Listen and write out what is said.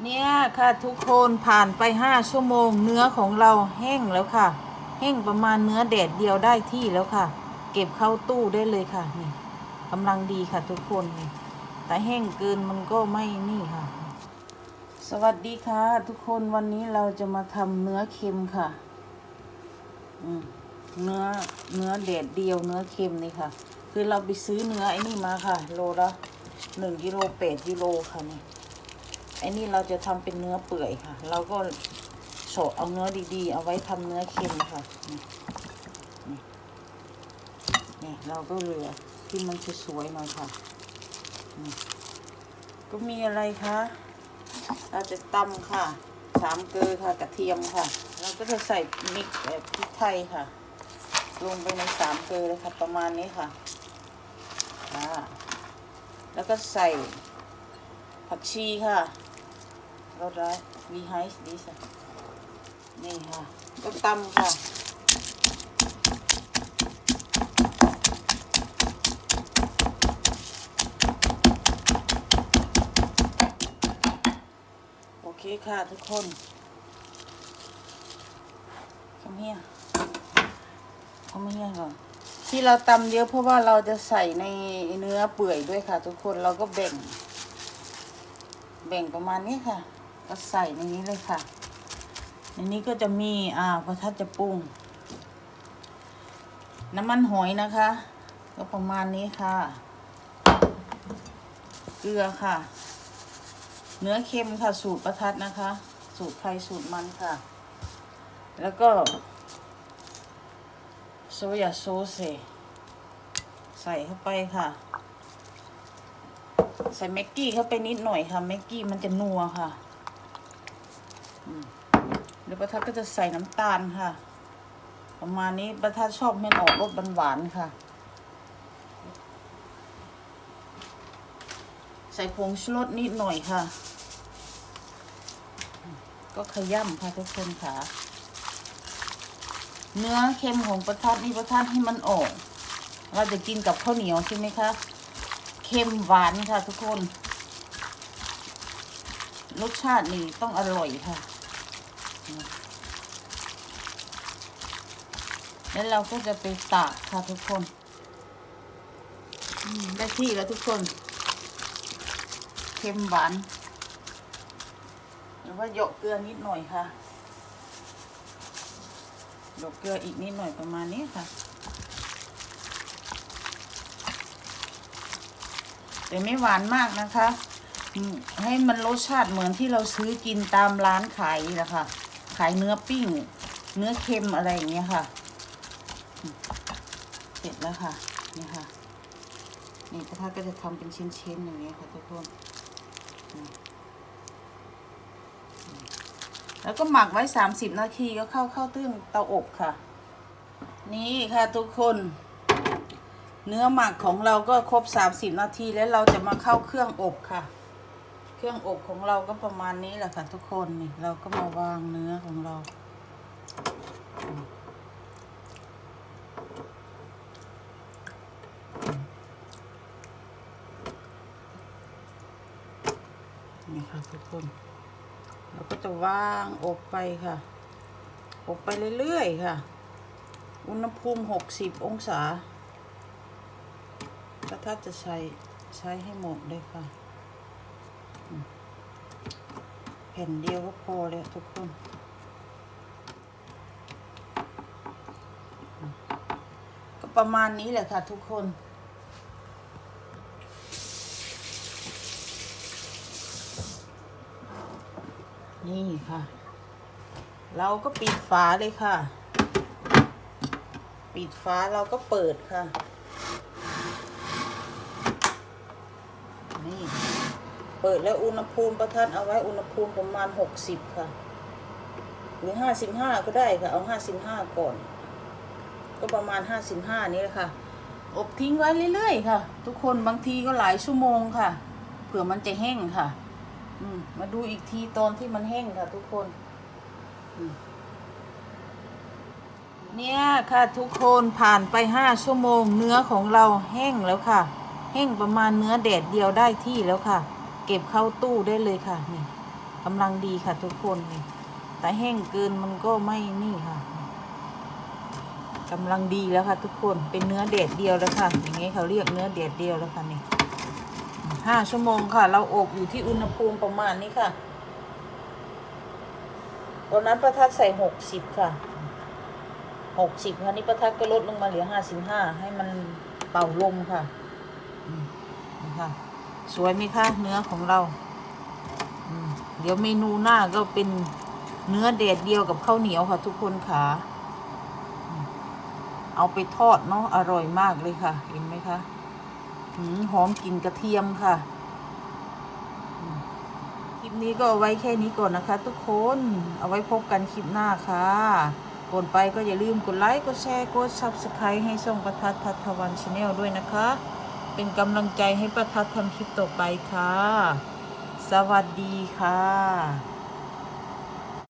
เนี่ยค่ะทุกคนผ่านไปห้าชั่วโมง เนื้อของเราแห้งแล้วค่ะ แห้งประมาณเนื้อแดดเดียวได้ที่แล้วค่ะ เก็บเข้าตู้ได้เลยค่ะนี่กำลังดีค่ะทุกคนนี่แต่แห้งเกินมันก็ไม่นี่ค่ะ สวัสดีค่ะ ทุกคนวันนี้เราจะมาทำเนื้อเค็มค่ะเนื้อเนื้อแดดเดียวเนื้อเค็มนี่ค่ะ คือเราไปซื้อเนื้อไอ้นี่มาค่ะ โลละหนึ่งกิโลแปดกิโลค่ะนี่ ไอ้นี่เราจะทำเป็นเนื้อเปื่อยค่ะ เราก็โฉะเอาเนื้อดีๆ เอาไว้ทำเนื้อเค็มค่ะนี่นี่เราก็เหลือที่มันสวยๆหน่อยค่ะ ก็มีอะไรคะ เราจะตำค่ะ สามเกลือค่ะ กระเทียมค่ะ เราก็จะใส่มิกแบบพริกไทยค่ะ ลงไปในสามเกลือเลยค่ะ ประมาณนี้ค่ะค่ะแล้วก็ใส่ผักชีค่ะ เราได้วีไฮส์ดีสนี่ค่ะก็ตำค่ะโอเคค่ะทุกคนคำเฮียคำเฮียก่อนที่เราตำเยอะเพราะว่าเราจะใส่ในเนื้อเปื่อยด้วยค่ะ ทุกคนเราก็แบ่ง แบ่งประมาณนี้ค่ะ ก็ใส่ในนี้เลยค่ะ ในนี้ก็จะมีอ่าพระทัดจะปรุง น้ำมันหอยนะคะ ก็ประมาณนี้ค่ะ เกลือค่ะ เนื้อเค็มค่ะสูตรประทัดนะคะ สูตรใครสูตรมันค่ะ แล้วก็โซยาโซเซใส่เข้าไปค่ะ ใส่แม็กกี้เข้าไปนิดหน่อยค่ะแม็กกี้มันจะนัวค่ะ เดี๋ยวประทัดก็จะใส่น้ำตาลค่ะ ประมาณนี้ประทัดชอบให้มันออกรสหวานๆค่ะ ใส่ผงชูรสนิดหน่อยค่ะ ก็ขย่ำค่ะทุกคนค่ะ เนื้อเค็มของประทัดนี่ประทัดให้มันออก เราจะกินกับข้าวเหนียวใช่ไหมคะ เค็มหวานค่ะทุกคน รสชาตินี่ต้องอร่อยค่ะ แล้วเราก็จะไปตากค่ะทุกคนได้ที่แล้วทุกคนเค็มหวานหรือว่าหยกเกลือนิดหน่อยค่ะหยกเกลืออีกนิดหน่อยประมาณนี้ค่ะ แต่ไม่หวานมากนะคะ ให้มันรสชาติเหมือนที่เราซื้อกินตามร้านขายนะคะ ขายเนื้อปิ้ง เนื้อเค็มอะไรอย่างเงี้ยค่ะ เสร็จแล้วค่ะนี่ค่ะ นี่ประทัดก็จะทำเป็นชิ้นๆอย่างเงี้ยค่ะทุกคนแล้วก็หมักไว้สามสิบนาทีก็เข้าเข้าตื้งเตาอบค่ะ นี่ค่ะทุกคน เนื้อหมักของเราก็ครบ 30 นาทีแล้วเราจะมาเข้าเครื่องอบค่ะ ครื่องอบของเราก็ประมาณนี้แหละค่ะทุกคนนี่เราก็มาวางเนื้อของเรา นี่ค่ะทุกคน เราก็จะวางอบไปค่ะ อบไปเรื่อยๆค่ะ อุณหภูมิ60องศา ก็ถ้าจะใช้ใช้ให้หมดเลยค่ะ แผ่นเดียวก็พอแล้วทุกคนก็ประมาณนี้แหละค่ะทุกคนนี่ค่ะ เราก็ปิดฝาเลยค่ะ ปิดฝาเราก็เปิดค่ะ นี่ เปิดแล้วอุณหภูมิประทัดเอาไว้อุณหภูมิประมาณหกสิบค่ะ หรือห้าสิบห้าก็ได้ค่ะ เอาห้าสิบห้าก่อน ก็ประมาณห้าสิบห้านี่แหละค่ะ อบทิ้งไว้เรื่อยๆค่ะ ทุกคนบางทีก็หลายชั่วโมงค่ะ เผื่อมันจะแห้งค่ะ อืมมาดูอีกทีตอนที่มันแห้งค่ะ ทุกคนเนี่ยค่ะทุกคนผ่านไปห้าชั่วโมง เนื้อของเราแห้งแล้วค่ะ แห้งประมาณเนื้อแดดเดียวได้ที่แล้วค่ะ เก็บเข้าตู้ได้เลยค่ะนี่กำลังดีค่ะทุกคนนี่แต่แห้งเกินมันก็ไม่นี่ค่ะกำลังดีแล้วค่ะ ทุกคนเป็นเนื้อเด็ดเดียวแล้วค่ะ อย่างงี้เขาเรียกเนื้อเด็ดเดียวแล้วค่ะนี่ห้าชั่วโมงค่ะ เราอบอยู่ที่อุณหภูมิประมาณนี้ค่ะตอนนั้นประทัดใส่หกสิบค่ะหกสิบค่ะนี่ประทัดก็ลดลงมาเหลือห้าสิบห้าให้มันเป่าลมค่ะนี่ค่ะ สวยไหมคะเนื้อของเรา เดี๋ยวเมนูหน้าก็เป็นเนื้อเดดเดียวกับข้าวเหนียวค่ะ ทุกคนค่ะ เอาไปทอดเนาะอร่อยมากเลยค่ะ เห็นไหมคะหืมหอมกลิ่นกระเทียมค่ะ คลิปนี้ก็เอาไว้แค่นี้ก่อนนะคะ ทุกคน เอาไว้พบกันคลิปหน้าค่ะก่อนไปก็อย่าลืมกดไลค์ กดแชร์ กด subscribe ให้ช่องประทัดทัดทวันชาแนลด้วยนะคะ เป็นกำลังใจให้ประทัดทำคลิปต่อไปค่ะ สวัสดีค่ะ